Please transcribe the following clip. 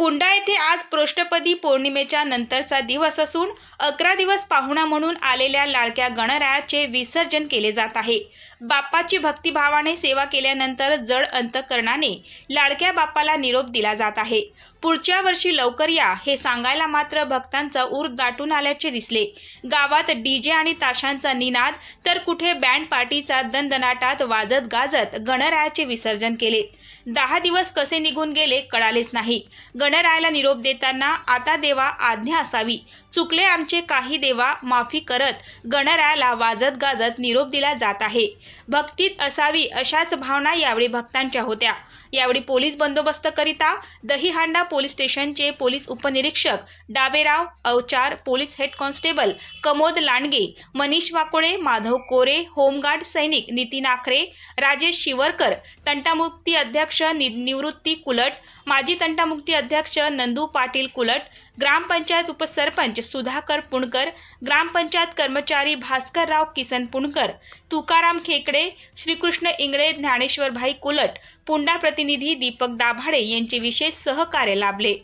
पुंडा येथे आज पृष्ठपदी पौर्णिमेच्या नंतरचा दिवस असून अकरा दिवस पाहुणा म्हणून आलेल्या लाडक्या गणरायाचे विसर्जन केले जात आहे. बाप्पाची भक्तिभावाने सेवा केल्यानंतर जड अंतकरणाने लाडक्या बाप्पाला निरोप दिला जात आहे. पुढच्या वर्षी लवकर या हे सांगायला मात्र भक्तांचा ऊर दाटून आल्याचे दिसले. गावात डीजे आणि ताशांचा निनाद तर कुठे बँड पार्टीचा दणदणाटात वाजत गाजत गणरायाचे विसर्जन केले. दहा दिवस कसे निघून गेले कळालेच नाही. गण गणरायाला निरोप देताना आता देवा आज्ञा असावी. चुकले आमचे काही देवा माफी करत गणरायाला वाजत गाजत निरोप दिला जात आहे. भक्तीत असावी अशाच भावना यावेळी भक्तांच्या होत्या. यावेळी पोलीस बंदोबस्त करिता दहीहांडा पोलीस स्टेशनचे पोलीस उपनिरीक्षक Daberao Avchar police head constable Kamod Landge Manish Wakole Madhav Kore home guard सैनिक नितीन आखरे राजेश शिवरकर तंटामुक्ती अध्यक्ष नि निवृत्ती कुलट माजी तंटामुक्ती अध्यक्ष नंदू पाटील कुलट ग्रामपंचायत उपसरपंच सुधाकर पुणकर ग्रामपंचायत कर्मचारी भास्करराव किसन पुणकर तुकाराम खेकडे श्रीकृष्ण इंगळे ज्ञानेश्वरभाई कुलट पुंडा प्रतिनिधी दीपक दाभाडे यांचे विशेष सहकार्य लाभले.